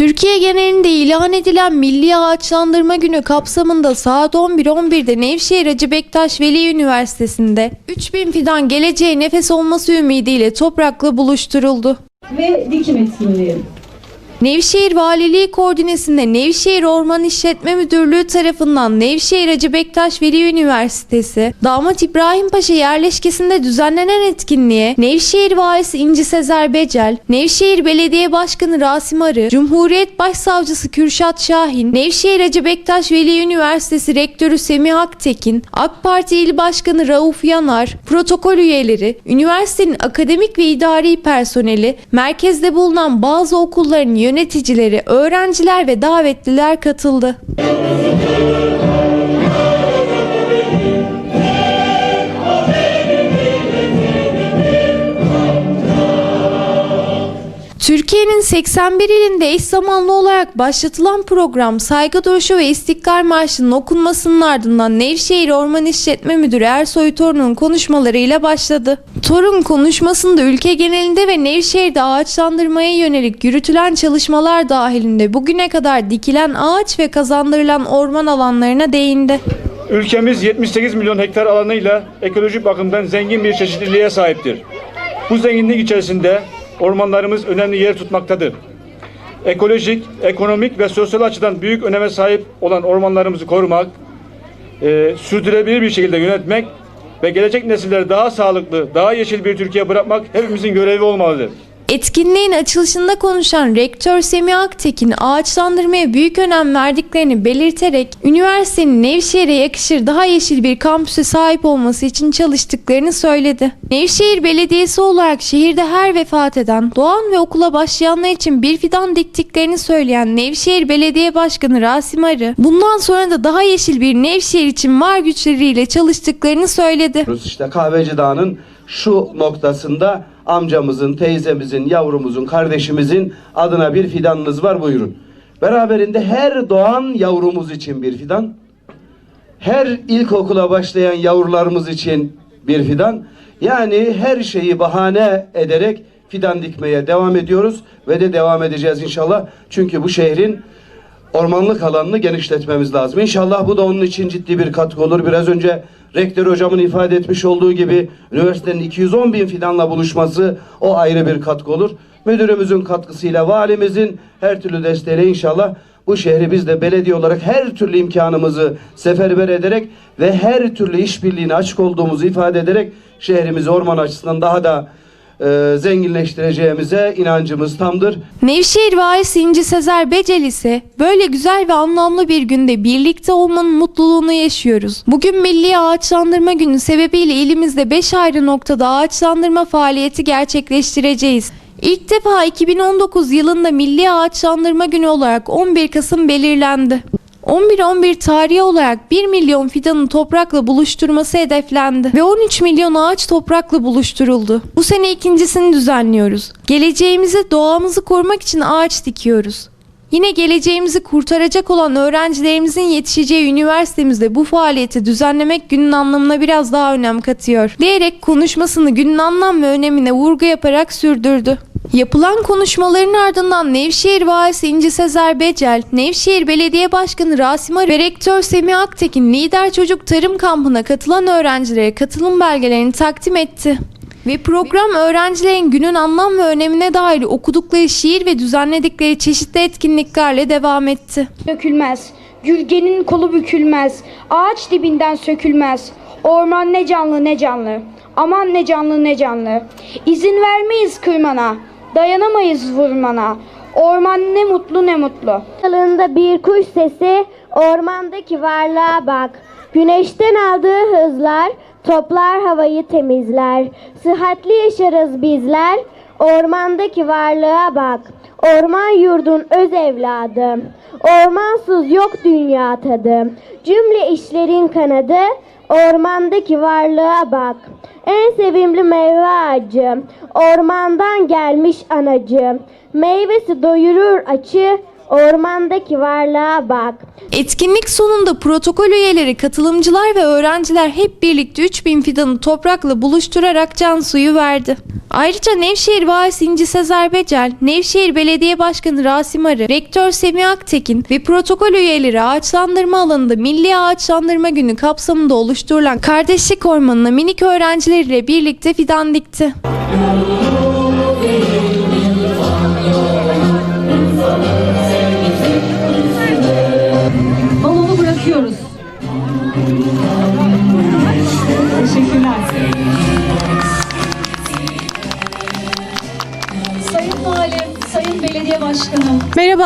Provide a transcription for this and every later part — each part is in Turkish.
Türkiye genelinde ilan edilen Milli Ağaçlandırma Günü kapsamında saat 11.11'de Nevşehir Hacı Bektaş Veli Üniversitesi'nde 3000 fidan geleceğe nefes olması ümidiyle toprakla buluşturuldu. ve dikim etkinliği. Nevşehir Valiliği koordinesinde Nevşehir Orman İşletme Müdürlüğü tarafından Nevşehir Hacı Bektaş Veli Üniversitesi, Damat İbrahim Paşa yerleşkesinde düzenlenen etkinliğe Nevşehir Valisi İnci Sezer Becel, Nevşehir Belediye Başkanı Rasim Arı, Cumhuriyet Başsavcısı Kürşat Şahin, Nevşehir Hacı Bektaş Veli Üniversitesi Rektörü Semih Aktekin, AK Parti İl Başkanı Rauf Yanar, protokol üyeleri, üniversitenin akademik ve idari personeli, merkezde bulunan bazı okulların yöneticileri, öğrenciler ve davetliler katıldı. Türkiye'nin 81 ilinde eş zamanlı olarak başlatılan program saygı duruşu ve istiklal marşının okunmasının ardından Nevşehir Orman İşletme Müdürü Ersoy Torun'un konuşmalarıyla başladı. Torun konuşmasında ülke genelinde ve Nevşehir'de ağaçlandırmaya yönelik yürütülen çalışmalar dahilinde bugüne kadar dikilen ağaç ve kazandırılan orman alanlarına değindi. Ülkemiz 78 milyon hektar alanıyla ekolojik bakımdan zengin bir çeşitliliğe sahiptir. Bu zenginlik içerisinde ormanlarımız önemli yer tutmaktadır. Ekolojik, ekonomik ve sosyal açıdan büyük öneme sahip olan ormanlarımızı korumak, e, sürdürülebilir bir şekilde yönetmek ve gelecek nesillere daha sağlıklı, daha yeşil bir Türkiye bırakmak hepimizin görevi olmalıdır. Etkinliğin açılışında konuşan Rektör Semih Aktekin ağaçlandırmaya büyük önem verdiklerini belirterek üniversitenin Nevşehir'e yakışır daha yeşil bir kampüse sahip olması için çalıştıklarını söyledi. Nevşehir Belediyesi olarak şehirde her vefat eden, doğan ve okula başlayanlar için bir fidan diktiklerini söyleyen Nevşehir Belediye Başkanı Rasim Arı, bundan sonra da daha yeşil bir Nevşehir için var güçleriyle çalıştıklarını söyledi. İşte Kahveci Dağı'nın şu noktasında amcamızın, teyzemizin, yavrumuzun, kardeşimizin adına bir fidanınız var buyurun. Beraberinde her doğan yavrumuz için bir fidan, her ilkokula başlayan yavrularımız için bir fidan. Yani her şeyi bahane ederek fidan dikmeye devam ediyoruz ve de devam edeceğiz inşallah. Çünkü bu şehrin ormanlık alanını genişletmemiz lazım. İnşallah bu da onun için ciddi bir katkı olur. Biraz önce rektör hocamın ifade etmiş olduğu gibi üniversitenin 210 bin fidanla buluşması o ayrı bir katkı olur. Müdürümüzün katkısıyla valimizin her türlü desteğiyle inşallah bu şehri biz de belediye olarak her türlü imkanımızı seferber ederek ve her türlü işbirliğine açık olduğumuzu ifade ederek şehrimizi orman açısından daha da e, zenginleştireceğimize inancımız tamdır. Nevşehir Valisi İnci Sezer Becel ise böyle güzel ve anlamlı bir günde birlikte olmanın mutluluğunu yaşıyoruz. Bugün Milli Ağaçlandırma Günü sebebiyle ilimizde 5 ayrı noktada ağaçlandırma faaliyeti gerçekleştireceğiz. İlk defa 2019 yılında Milli Ağaçlandırma Günü olarak 11 Kasım belirlendi. 11-11 tarihi olarak 1 milyon fidanın toprakla buluşturması hedeflendi ve 13 milyon ağaç toprakla buluşturuldu. Bu sene ikincisini düzenliyoruz. Geleceğimizi, doğamızı korumak için ağaç dikiyoruz. Yine geleceğimizi kurtaracak olan öğrencilerimizin yetişeceği üniversitemizde bu faaliyeti düzenlemek günün anlamına biraz daha önem katıyor. Diyerek konuşmasını günün anlam ve önemine vurgu yaparak sürdürdü. Yapılan konuşmaların ardından Nevşehir Valisi İnci Sezer Becel, Nevşehir Belediye Başkanı Rasim Arı ve Rektör Semih Aktekin Lider Çocuk Tarım Kampı'na katılan öğrencilere katılım belgelerini takdim etti. Ve program öğrencilerin günün anlam ve önemine dair okudukları şiir ve düzenledikleri çeşitli etkinliklerle devam etti. dökülmez. Gülgenin kolu bükülmez. Ağaç dibinden sökülmez. Orman ne canlı ne canlı. Aman ne canlı ne canlı. İzin vermeyiz kırmana. Dayanamayız vurmana. Orman ne mutlu ne mutlu. Dalında bir kuş sesi ormandaki varlığa bak. Güneşten aldığı hızlar toplar havayı temizler. Sıhhatli yaşarız bizler. Ormandaki varlığa bak. Orman yurdun öz evladı. Ormansız yok dünya tadı. Cümle işlerin kanadı. Ormandaki varlığa bak. En sevimli meyve ağacı. Ormandan gelmiş anacı. Meyvesi doyurur açı. Ormandaki varlığa bak. Etkinlik sonunda protokol üyeleri, katılımcılar ve öğrenciler hep birlikte 3000 fidanı toprakla buluşturarak can suyu verdi. Ayrıca Nevşehir Valisi İnci Sezer Becel, Nevşehir Belediye Başkanı Rasim Arı, Rektör Semih Aktekin ve protokol üyeleri ağaçlandırma alanında Milli Ağaçlandırma Günü kapsamında oluşturulan Kardeşlik Ormanı'na minik öğrencileriyle birlikte fidan dikti.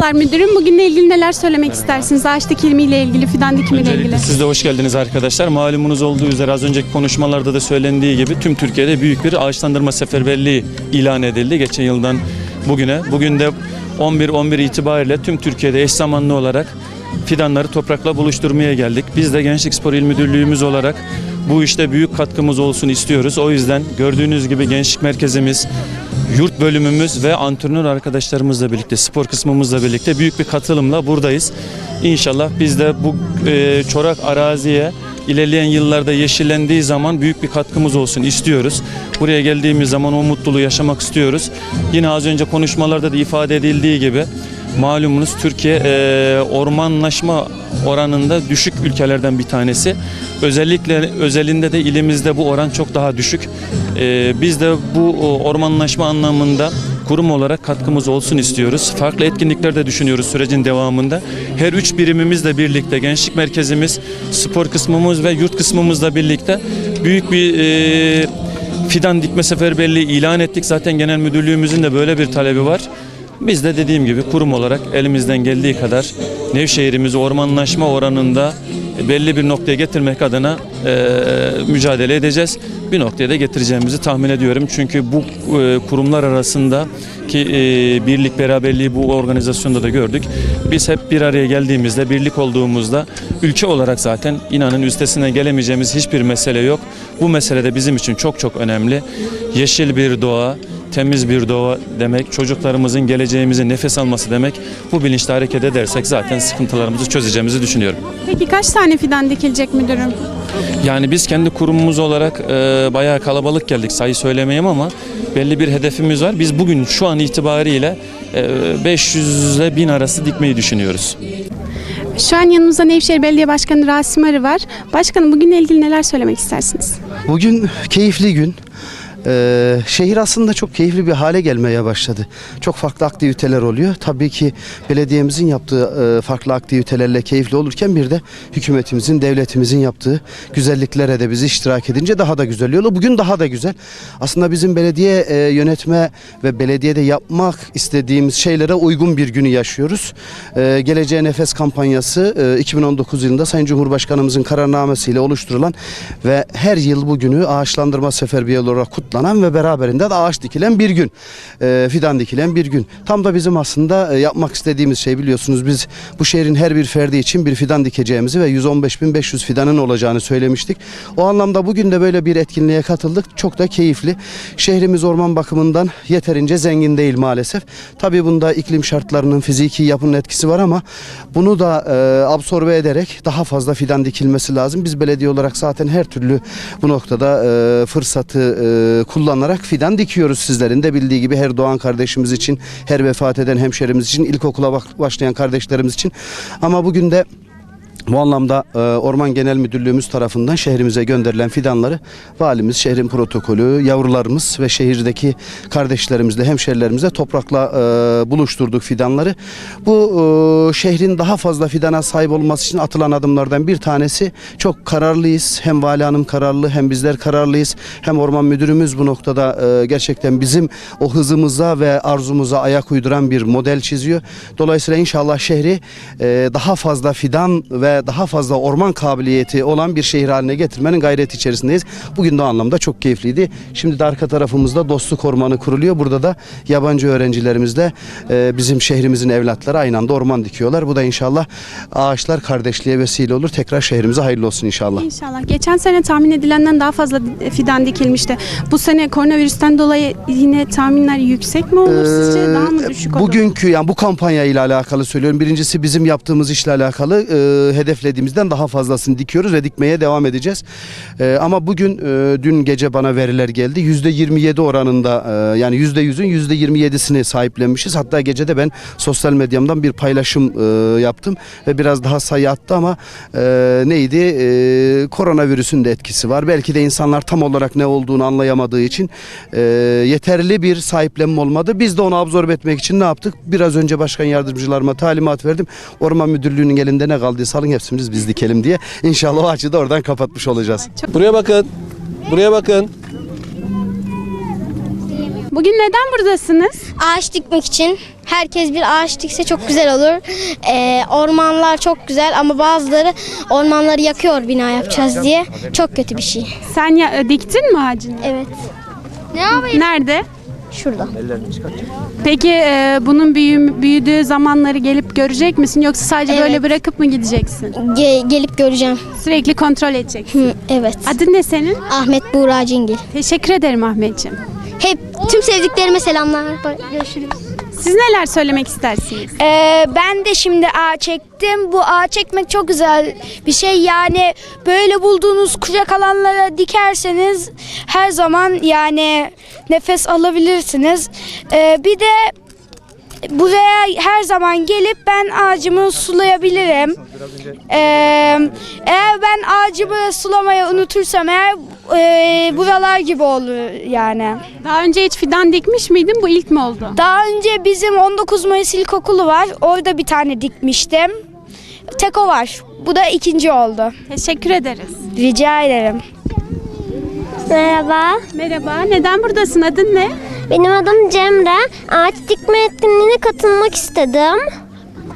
Merhabalar müdürüm. Bugünle ilgili neler söylemek istersiniz? Ağaç dikilimiyle ilgili, fidan dikimiyle ilgili. Öncelikle siz de hoş geldiniz arkadaşlar. Malumunuz olduğu üzere az önceki konuşmalarda da söylendiği gibi tüm Türkiye'de büyük bir ağaçlandırma seferberliği ilan edildi geçen yıldan bugüne. Bugün de 11-11 itibariyle tüm Türkiye'de eş zamanlı olarak fidanları toprakla buluşturmaya geldik. Biz de Gençlik Spor İl Müdürlüğümüz olarak bu işte büyük katkımız olsun istiyoruz. O yüzden gördüğünüz gibi gençlik merkezimiz, yurt bölümümüz ve antrenör arkadaşlarımızla birlikte, spor kısmımızla birlikte büyük bir katılımla buradayız. İnşallah biz de bu e, çorak araziye ilerleyen yıllarda yeşillendiği zaman büyük bir katkımız olsun istiyoruz. Buraya geldiğimiz zaman o mutluluğu yaşamak istiyoruz. Yine az önce konuşmalarda da ifade edildiği gibi malumunuz Türkiye e, ormanlaşma oranında düşük ülkelerden bir tanesi. Özellikle özelinde de ilimizde bu oran çok daha düşük. E, biz de bu ormanlaşma anlamında kurum olarak katkımız olsun istiyoruz. Farklı etkinlikler de düşünüyoruz sürecin devamında. Her üç birimimizle birlikte gençlik merkezimiz, spor kısmımız ve yurt kısmımızla birlikte büyük bir e, fidan dikme seferberliği ilan ettik. Zaten genel müdürlüğümüzün de böyle bir talebi var. Biz de dediğim gibi kurum olarak elimizden geldiği kadar Nevşehir'imizi ormanlaşma oranında belli bir noktaya getirmek adına e, mücadele edeceğiz. Bir noktaya da getireceğimizi tahmin ediyorum. Çünkü bu e, kurumlar arasında ki e, birlik beraberliği bu organizasyonda da gördük. Biz hep bir araya geldiğimizde, birlik olduğumuzda ülke olarak zaten inanın üstesinden gelemeyeceğimiz hiçbir mesele yok. Bu mesele de bizim için çok çok önemli. Yeşil bir doğa, temiz bir doğa demek, çocuklarımızın geleceğimizi nefes alması demek. Bu bilinçle hareket edersek zaten sıkıntılarımızı çözeceğimizi düşünüyorum. Peki kaç tane fidan dikilecek müdürüm? Yani biz kendi kurumumuz olarak e, bayağı kalabalık geldik sayı söylemeyeyim ama belli bir hedefimiz var. Biz bugün şu an itibariyle e, 500 ile 1000 arası dikmeyi düşünüyoruz. Şu an yanımızda Nevşehir Belediye Başkanı Rasim Arı var. Başkanım bugünle ilgili neler söylemek istersiniz? Bugün keyifli gün. Ee, şehir aslında çok keyifli bir hale gelmeye başladı. Çok farklı aktiviteler oluyor. Tabii ki belediyemizin yaptığı e, farklı aktivitelerle keyifli olurken bir de hükümetimizin, devletimizin yaptığı güzelliklere de biz iştirak edince daha da güzel oluyor. Bugün daha da güzel. Aslında bizim belediye e, yönetme ve belediyede yapmak istediğimiz şeylere uygun bir günü yaşıyoruz. Ee, Geleceğe Nefes kampanyası e, 2019 yılında Sayın Cumhurbaşkanımızın kararnamesiyle oluşturulan ve her yıl bu günü ağaçlandırma seferberliği olarak kutlanan ve beraberinde de ağaç dikilen bir gün. Ee, fidan dikilen bir gün. Tam da bizim aslında e, yapmak istediğimiz şey biliyorsunuz biz bu şehrin her bir ferdi için bir fidan dikeceğimizi ve 115.500 fidanın olacağını söylemiştik. O anlamda bugün de böyle bir etkinliğe katıldık. Çok da keyifli. Şehrimiz orman bakımından yeterince zengin değil maalesef. Tabii bunda iklim şartlarının fiziki yapının etkisi var ama bunu da e, absorbe ederek daha fazla fidan dikilmesi lazım. Biz belediye olarak zaten her türlü bu noktada e, fırsatı e, kullanarak fidan dikiyoruz sizlerin de bildiği gibi her doğan kardeşimiz için, her vefat eden hemşerimiz için, ilkokula başlayan kardeşlerimiz için. Ama bugün de bu anlamda e, Orman Genel Müdürlüğümüz tarafından şehrimize gönderilen fidanları valimiz, şehrin protokolü, yavrularımız ve şehirdeki kardeşlerimizle, hemşerilerimizle toprakla e, buluşturduk fidanları. Bu e, şehrin daha fazla fidana sahip olması için atılan adımlardan bir tanesi. Çok kararlıyız. Hem vali hanım kararlı hem bizler kararlıyız. Hem orman müdürümüz bu noktada e, gerçekten bizim o hızımıza ve arzumuza ayak uyduran bir model çiziyor. Dolayısıyla inşallah şehri e, daha fazla fidan ve ve daha fazla orman kabiliyeti olan bir şehir haline getirmenin gayreti içerisindeyiz. Bugün de o anlamda çok keyifliydi. Şimdi de arka tarafımızda Dostluk Ormanı kuruluyor. Burada da yabancı öğrencilerimizle e, bizim şehrimizin evlatları aynı anda orman dikiyorlar. Bu da inşallah ağaçlar kardeşliğe vesile olur. Tekrar şehrimize hayırlı olsun inşallah. İnşallah. Geçen sene tahmin edilenden daha fazla fidan dikilmişti. Bu sene koronavirüsten dolayı yine tahminler yüksek mi olur sizce? Daha mı düşük olur? Ee, Bugünkü yani bu kampanya ile alakalı söylüyorum. Birincisi bizim yaptığımız işle alakalı e, hedeflediğimizden daha fazlasını dikiyoruz ve dikmeye devam edeceğiz. E, ama bugün e, dün gece bana veriler geldi. %27 oranında e, yani %100'ün %27'sini sahiplenmişiz. Hatta gece de ben sosyal medyamdan bir paylaşım e, yaptım ve biraz daha sayı attı ama neydi? Koronavirüsün de etkisi var. Belki de insanlar tam olarak ne olduğunu anlayamadığı için yeterli bir sahiplenme olmadı. Biz de onu absorbe etmek için ne yaptık? Biraz önce başkan yardımcılarıma talimat verdim. Orman Müdürlüğü'nün elinde ne kaldıysa alın hepsimiz biz dikelim diye. İnşallah o açıda oradan kapatmış olacağız. Buraya bakın. Buraya bakın. Bugün neden buradasınız? Ağaç dikmek için. Herkes bir ağaç dikse çok güzel olur. Ee, ormanlar çok güzel ama bazıları ormanları yakıyor bina yapacağız diye. Çok kötü bir şey. Sen ya, e, diktin mi ağacını? Evet. Ne yapayım? Nerede? Şurada. Peki e, bunun büyü, büyüdüğü zamanları gelip görecek misin yoksa sadece Evet. böyle bırakıp mı gideceksin? Ge- gelip göreceğim. Sürekli kontrol edeceksin. Hı, evet. Adın ne senin? Ahmet Buğra Cingil. Teşekkür ederim Ahmetciğim. Hep tüm sevdiklerime selamlar. Görüşürüz. Siz neler söylemek istersiniz? Ee, ben de şimdi ağaç çektim. Bu ağaç çekmek çok güzel bir şey. Yani böyle bulduğunuz kucak alanlara dikerseniz her zaman yani nefes alabilirsiniz. Ee, bir de buraya her zaman gelip ben ağacımı sulayabilirim. Ee, eğer ben ağacımı sulamayı unutursam eğer e, buralar gibi olur yani. Daha önce hiç fidan dikmiş miydin? Bu ilk mi oldu? Daha önce bizim 19 Mayıs İlkokulu var. Orada bir tane dikmiştim. Tek o var. Bu da ikinci oldu. Teşekkür ederiz. Rica ederim. Merhaba. Merhaba. Neden buradasın? Adın ne? Benim adım Cemre. Ağaç dikme etkinliğine katılmak istedim.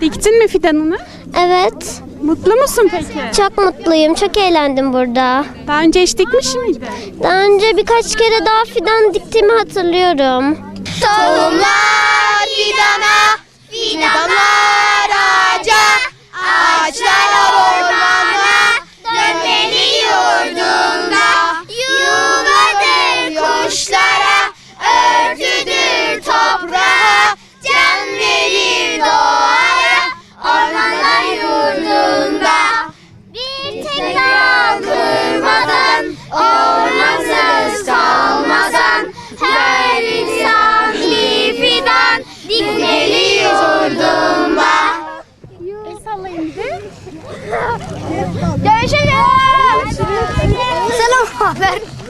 Diktin mi fidanını? Evet. Mutlu musun peki? Çok mutluyum. Çok eğlendim burada. Daha önce hiç dikmiş miydin? Daha önce birkaç kere daha fidan diktiğimi hatırlıyorum. Tohumlar fidana, fidanlar Aferin.